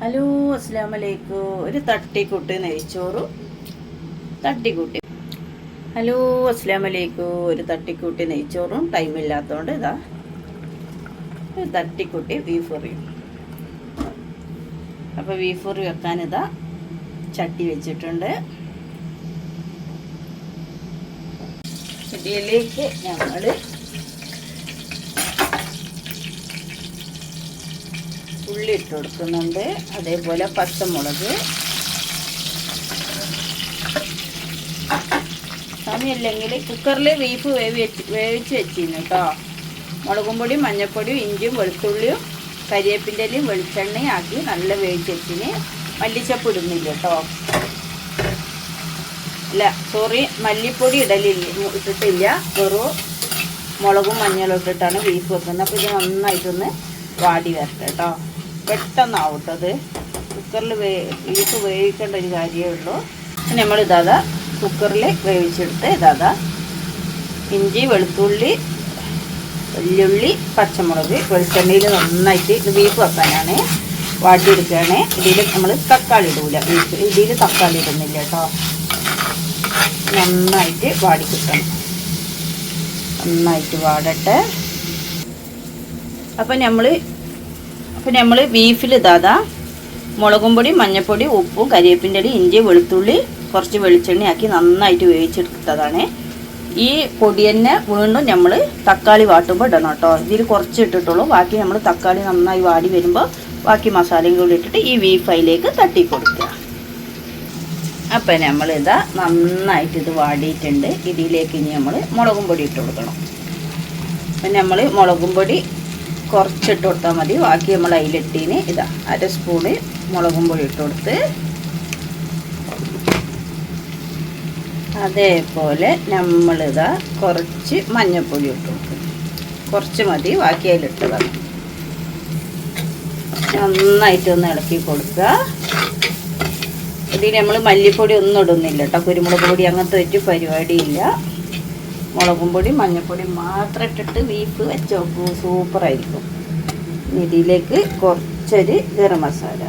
Hello അസ്സാം വലൈക്കും ഒരു തട്ടിക്കൂട്ട് നെയ്ച്ചോറും തട്ടിക്കുട്ടി. ഹലോ അസ്സാം വലൈക്കും ഒരു തട്ടിക്കുട്ടി നെയ്ച്ചോറും ടൈം ഇല്ലാത്തതുകൊണ്ട് ഇതാ ഒരു തട്ടിക്കുട്ടി ബീഫ് കറിയും. അപ്പോൾ ബീഫ് കറി വെക്കാൻ ഇതാ ചട്ടി വെച്ചിട്ടുണ്ട്. ചട്ടിയിലേക്ക് ഞങ്ങൾ ഉള്ളി ഇട്ട് കൊടുക്കുന്നുണ്ട്. അതേപോലെ പച്ചമുളക്. സമയമില്ലെങ്കിൽ കുക്കറിൽ ബീഫ് വേവി വെച്ച് വേവിച്ച് വെച്ചിരുന്നു കേട്ടോ മുളകും പൊടിയും മഞ്ഞൾപ്പൊടിയും ഇഞ്ചിയും വെളുത്തുള്ളിയും കരിയേപ്പിന്റെ ഇലയും വെളിച്ചെണ്ണയും ആക്കി നല്ല വേവിച്ച് വെച്ചിന്. മല്ലിച്ചപ്പ് ഇടുന്നില്ല കേട്ടോ അല്ല സോറി മല്ലിപ്പൊടി ഇടലില്ല ഇട്ടിട്ടില്ല. വെറും മുളകും മഞ്ഞളും ഇട്ടിട്ടാണ് ബീഫ് വെക്കുന്നത്. അപ്പോൾ ഇത് നന്നായിട്ടൊന്ന് വാടി വരട്ടെ കേട്ടോ പെട്ടെന്നാവും അത് കുക്കറിൽ വേ ബീഫ് വേവിക്കേണ്ട ഒരു കാര്യമേ ഉള്ളൂ. നമ്മൾ ഇതാ കുക്കറിൽ വേവിച്ചെടുത്ത് ഇതാ ഇഞ്ചി വെളുത്തുള്ളി വെല്ലുള്ളി പച്ചമുളക് വെളിച്ചെണ്ണയിൽ നന്നായിട്ട് ഇത് ബീഫ് വെക്കാനാണ്. വാട്ടിയെടുക്കുകയാണ്. ഇതിൽ നമ്മൾ തക്കാളി ഇടൂല. ബീഫ് ഇതിൽ തക്കാളി ഇടുന്നില്ല കേട്ടോ. നന്നായിട്ട് വാടി കിട്ടണം. നന്നായിട്ട് വാടട്ടെ. അപ്പം നമ്മൾ അപ്പം നമ്മൾ ബീഫിൽ ഇതാതാ മുളകും പൊടി മഞ്ഞൾപ്പൊടി ഉപ്പും കരിയേപ്പിന്റെ അടി ഇഞ്ചി വെളുത്തുള്ളി കുറച്ച് വെളിച്ചെണ്ണയാക്കി നന്നായിട്ട് വേവിച്ചെടുത്തതാണ്. ഈ പൊടി തന്നെ വീണ്ടും നമ്മൾ തക്കാളി വാട്ടുമ്പോൾ ഇടണം കേട്ടോ. ഇതിൽ കുറച്ച് ഇട്ടിട്ടുള്ളൂ. ബാക്കി നമ്മൾ തക്കാളി നന്നായി വാടി വരുമ്പോൾ ബാക്കി മസാലയും കൂടി ഇട്ടിട്ട് ഈ ബീഫ് തട്ടി കൊടുക്കുക അപ്പം നമ്മളിതാ നന്നായിട്ട് ഇത് വാടിയിട്ടുണ്ട്. ഇതിലേക്ക് ഇനി നമ്മൾ മുളകും പൊടി ഇട്ട് കൊടുക്കണം. അപ്പം നമ്മൾ മുളകും പൊടി കുറച്ചിട്ട് കൊടുത്താൽ മതി. ബാക്കി നമ്മൾ അതിലിട്ടീന് ഇതാ അര സ്പൂണ് മുളകും പൊടി ഇട്ട് കൊടുത്ത്. അതേപോലെ നമ്മളിതാ കുറച്ച് മഞ്ഞൾപ്പൊടി ഇട്ട് കൊടുക്കും കുറച്ച് മതി ബാക്കി അതിലിട്ടതാണ് നന്നായിട്ടൊന്ന് ഇളക്കി കൊടുക്കുക. ഇതിന് നമ്മൾ മല്ലിപ്പൊടി ഒന്നും ഇടുന്നില്ല കേട്ടോ. കുരുമുളക് പൊടി അങ്ങനത്തെ ഒരു പരിപാടിയില്ല. മുളകും പൊടി മഞ്ഞൾപ്പൊടി മാത്രം ഇട്ടിട്ട് ബീഫ് വെച്ച് നോക്കൂ. സൂപ്പറായിരിക്കും ഇതിലേക്ക് കുറച്ചൊരു ഗരം മസാല.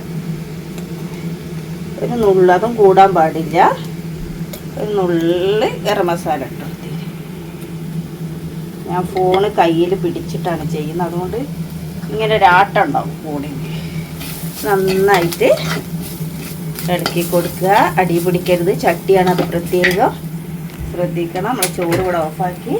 ഒരു നുള്ളതും കൂടാൻ പാടില്ല. ഒരു നുള്ളി ഗരം മസാല ഇട്ടു ഞാൻ ഫോണ് കയ്യിൽ പിടിച്ചിട്ടാണ് ചെയ്യുന്നത്. അതുകൊണ്ട് ഇങ്ങനെ ഒരാട്ടം ഉണ്ടാവും ഫോണിൽ നന്നായിട്ട് ഇളക്കി കൊടുക്കുക. അടി പിടിക്കരുത്. ചട്ടിയാണ് അത് പ്രത്യേകം. ശ്രദ്ധിക്കണം. നമ്മൾ ചോറ് കൂടെ ഓഫാക്കി.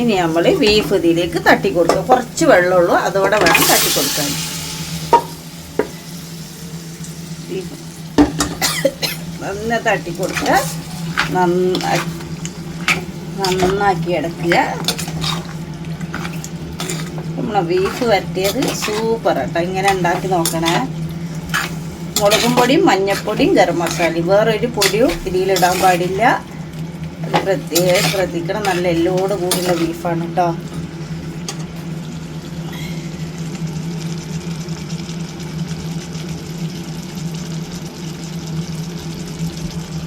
ഇനി നമ്മൾ ബീഫ് ഇതിലേക്ക് തട്ടി കൊടുക്കുക കുറച്ച് വെള്ളമുള്ളൂ അതോടെ വേണം തട്ടി കൊടുക്കാൻ ബീഫ് നന്നായി തട്ടി കൊടുക്കുക നന്നാക്കി ഇടക്കുക നമ്മളെ ബീഫ് വരട്ടിയത് സൂപ്പർ കേട്ടോ ഇങ്ങനെ ഉണ്ടാക്കി നോക്കണേ. മുളകും പൊടിയും മഞ്ഞപ്പൊടിയും ഗരം മസാലയും. വേറൊരു പൊടിയും ഇതിലിടാൻ പാടില്ല. പ്രത്യേകം ശ്രദ്ധിക്കണം. നല്ല എല്ലോട് കൂടിയുള്ള ബീഫാണ് കേട്ടോ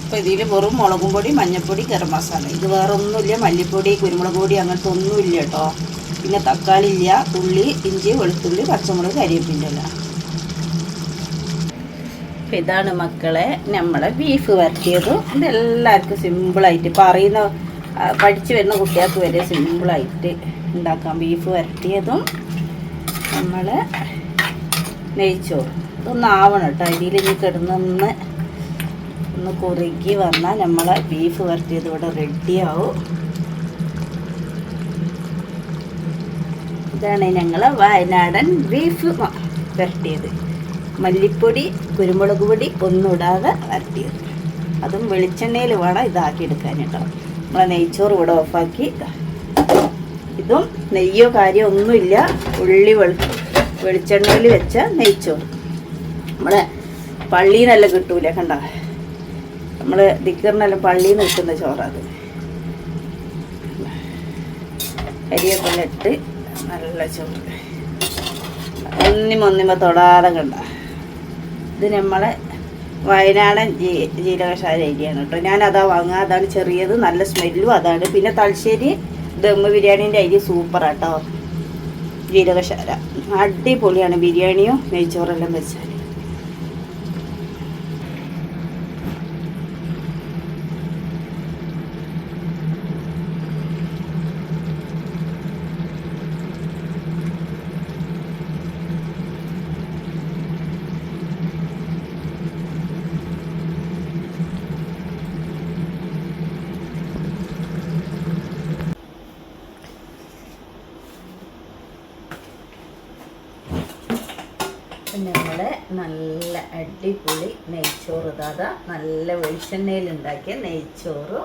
അപ്പോൾ ഇതിൽ വെറും മുളകും പൊടി മഞ്ഞപ്പൊടി ഗരം മസാല ഇത് വേറെ ഒന്നുമില്ല. മല്ലിപ്പൊടി കുരുമുളക് പൊടി അങ്ങനത്തെ ഒന്നുമില്ല കേട്ടോ പിന്നെ തക്കാളി ഇല്ല ഉള്ളി ഇഞ്ചി വെളുത്തുള്ളി പച്ചമുളക് കരിവേപ്പിന്റെ ഇല. അപ്പം ഇതാണ് മക്കളെ നമ്മളെ ബീഫ് വരട്ടിയതും. ഇതെല്ലാവർക്കും സിമ്പിളായിട്ട് പറയുന്ന അറിയുന്ന പഠിച്ചു വരുന്ന കുട്ടികൾക്ക് വരെ സിമ്പിളായിട്ട് ഉണ്ടാക്കാം. ബീഫ് വരട്ടിയതും നമ്മൾ നെയ്ച്ചോറ്. ഇതൊന്നും ആവണം കേട്ടോ. അരിയിൽ ഇനി കിടന്നൊന്ന് ഒന്ന് കുറുകി വന്നാൽ നമ്മളെ ബീഫ് വരട്ടിയത് ഇവിടെ റെഡിയാവും ഇതാണ് ഞങ്ങൾ വയനാടൻ ബീഫ് വരട്ടിയത്. മല്ലിപ്പൊടി കുരുമുളക് പൊടി ഒന്നിടാതെ വരട്ടിയത് അതും വെളിച്ചെണ്ണയിൽ വേണം ഇതാക്കി കേട്ടോ. നമ്മളെ നെയ്ച്ചോറ് ഇവിടെ ഓഫാക്കി. ഇതാ. നെയ്യോ കാര്യമോ ഒന്നുമില്ല. ഉള്ളി വെളു വെളിച്ചെണ്ണയിൽ വെച്ച നെയ്ച്ചോറ്. നമ്മളെ പള്ളിയിൽ നിന്നല്ല കിട്ടൂല കണ്ട? നമ്മൾ ദിക്കറിനെല്ലാം പള്ളിയിൽ നിന്ന് കിട്ടുന്ന ചോറാത്. കരിവേപ്പില ഇട്ട് നല്ല ചോറ്. ഒന്നിമൊന്നിമ ഒന്നിമ തൊടാതെ കണ്ട? ഇത് നമ്മളെ വയനാടൻ ജീ ജീരകശാല അരിയാണ് കേട്ടോ. അതാ വാങ്ങുക. അതാണ് ചെറിയത്. നല്ല സ്മെല്ലും അതാണ്. പിന്നെ തലശ്ശേരി ദമ്മ് ബിരിയാണീന്റെ അരി സൂപ്പറാട്ടോ. ജീരകശാല. അടിപൊളിയാണ് ബിരിയാണിയും നെയ്ച്ചോറെല്ലാം വെച്ചാൽ നമ്മളെ നല്ല അടിപൊളി നെയ്ച്ചോറ്. ഇതാ നല്ല വെളിച്ചെണ്ണയിൽ ഉണ്ടാക്കിയ നെയ്ച്ചോറ്.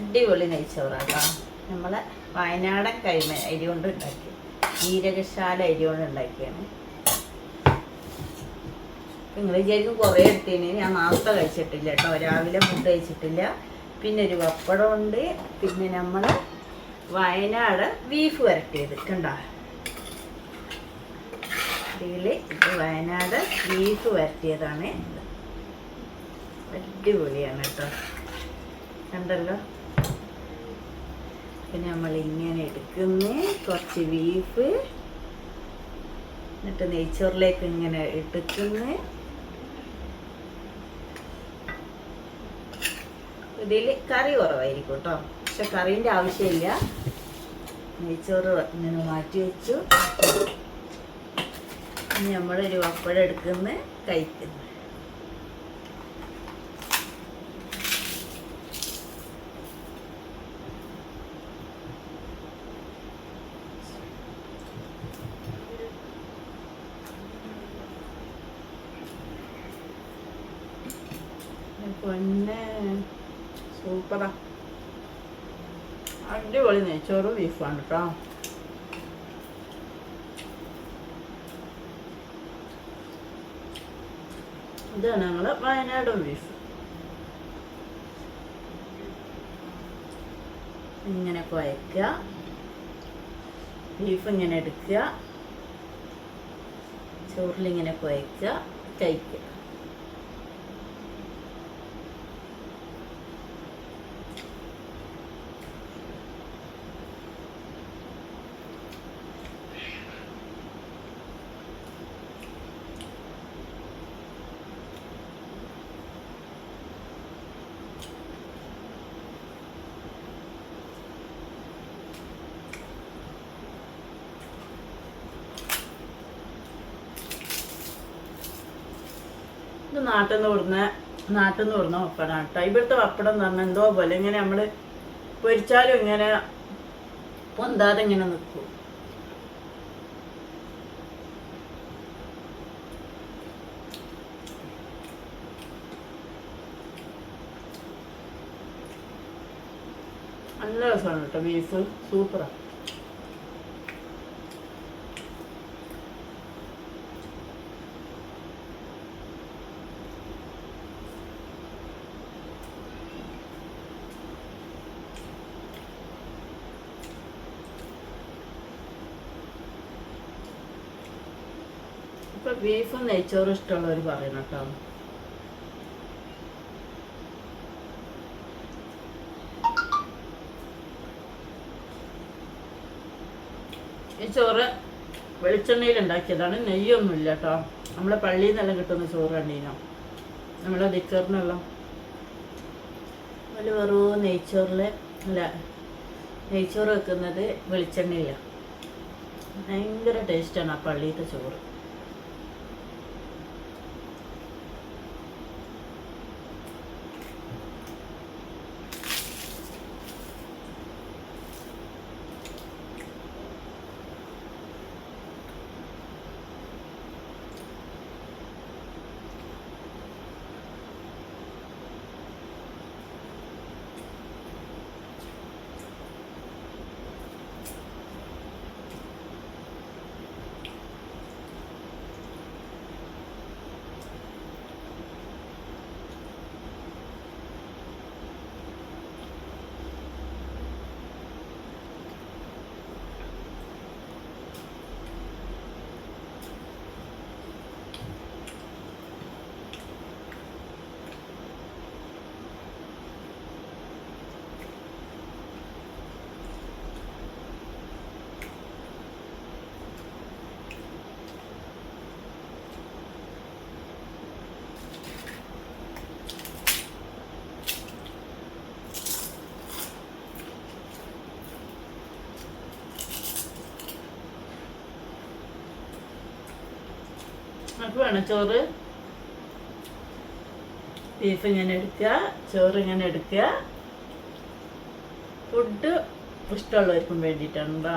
അടിപൊളി നെയ്ച്ചോറാട്ടോ നമ്മളെ വയനാടൻ കൈമ അരി കൊണ്ട് ഉണ്ടാക്കി. ജീരകശാല അരി കൊണ്ട് ഉണ്ടാക്കിയാണ്. നിങ്ങൾ വിചാരിക്കും കുറേ എടുത്തിന്. ഞാൻ നാസ്ത കഴിച്ചിട്ടില്ല കേട്ടോ. രാവിലെ ഫുഡ് കഴിച്ചിട്ടില്ല. പിന്നെ ഒരു പപ്പടം ഉണ്ട്. പിന്നെ നമ്മൾ വയനാട് ബീഫ് വരട്ടിയത് കണ്ടോ? ഇത് വയനാട് ബീഫ് വരട്ടിയതാണ്. അടിപൊളിയാണ് കേട്ടോ. കണ്ടല്ലോ? പിന്നെ നമ്മൾ ഇങ്ങനെ എടുക്കുന്നു. കുറച്ച് ബീഫ്. എന്നിട്ട് നെയ്ച്ചോറിലേക്ക് ഇങ്ങനെ എടുക്കുന്നു. ഇതിൽ കറി കുറവായിരിക്കും കേട്ടോ. പക്ഷെ കറീന്റെ ആവശ്യമില്ല. നെയ്ച്ചോറ് ഇങ്ങനെ മാറ്റി വെച്ചു. നമ്മളൊരു പപ്പടം എടുക്കുന്ന കഴിക്കുന്നു. പൊന്നെ. സൂപ്പറാ. അടിപൊളി നെയ്ച്ചോറ് ബീഫാണ് കേട്ടോ ഇതാണ് ഞങ്ങൾ വയനാട് ബീഫ് ഇങ്ങനെ കുഴക്കുക ബീഫ് ഇങ്ങനെ എടുക്കുക ചോറിലിങ്ങനെ കുഴക്കുക കഴിക്കുക നാട്ടിൽ നിന്ന് വിടുന്ന നാട്ടിൽ നിന്ന് വിടുന്ന പപ്പടമാണ് കേട്ടോ ഇവിടുത്തെ പപ്പടം എന്ന് പറഞ്ഞാൽ എന്തോ പോലെ. ഇങ്ങനെ നമ്മൾ പൊരിച്ചാലും ഇങ്ങനെ പൊന്താതെ ഇങ്ങനെ നിൽക്കും നല്ല രസമാണ് കേട്ടോ ബീഫ്. സൂപ്പറാണ് ബീഫും നെയ്ച്ചോറും ഇഷ്ടമുള്ളവർ പറയണം കേട്ടോ. ഈ ചോറ് വെളിച്ചെണ്ണയിൽ ഉണ്ടാക്കിയതാണ്. നെയ്യൊന്നുമില്ല കേട്ടോ. നമ്മളെ പള്ളിയിൽ നിന്നെല്ലാം കിട്ടുന്ന ചോറ് കണ്ടീനോ നമ്മളെ ദിക്കറിനെല്ലാം അതിൽ വെറും നെയ്ച്ചോറിൽ അല്ല നെയ്ച്ചോറ് വെക്കുന്നത് വെളിച്ചെണ്ണയിലാണ് ഭയങ്കര ടേസ്റ്റാണ് ആ പള്ളിയിലത്തെ ചോറ്. നിങ്ങൾക്ക് വേണം. ചോറ്. ബീഫ് ഇങ്ങനെ എടുക്കുക. ചോറ് ഇങ്ങനെ എടുക്കുക. ഫുഡ് ഇഷ്ടമുള്ളവർക്കും വേണ്ടിയിട്ടാണ് കേട്ടോ